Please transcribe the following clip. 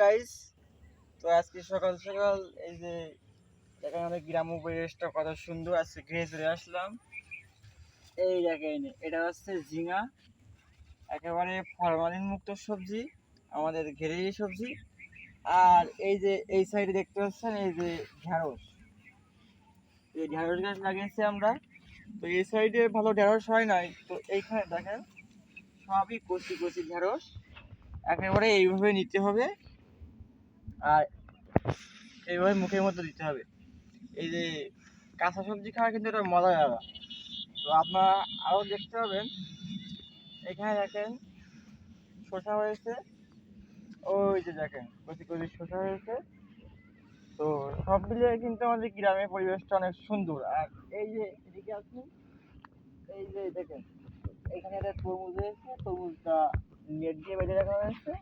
Guys তো আজকে সকাল সকাল এই যে দেখেন আমাদের গ্রাম্য পরিবেশটা কত সুন্দর আজকে ঘিরে চলে আসলাম। এই দেখেন, এটা হচ্ছে ঝিঙা, একেবারে ফরমালিন মুক্ত সবজি, আমাদের ঘেরেই সবজি। আর এই যে এই সাইডে দেখতে পাচ্ছেন, এই যে ঢ্যাঁড়স এই ঢ্যাঁড়স গাছ লাগিয়েছি আমরা। তো এই সাইডে ভালো ঢ্যাঁড়স হয় নাই, তো এইখানে দেখেন, সবই কচি কচি ঢ্যাঁড়স একেবারে এইভাবে নিতে হবে। আর এইভাবে মুখের মধ্যে দিতে হবে। এই যে কাঁচা সবজি খাওয়া কিন্তু এটা মজা আলাদা তো আপনারা আরও দেখতে পাবেন, এখানে দেখেন শসা হয়েছে। ওই যে দেখেন, কচি কচি শসা হয়েছে। তো সব মিলিয়ে কিন্তু আমাদের গ্রামের পরিবেশটা অনেক সুন্দর। আর এই যে এদিকে আসুন, এই যে দেখেন, এখানে একটা তরমুজ হয়েছে তরমুজটা নেট দিয়ে বেঁধে রাখা হয়েছে।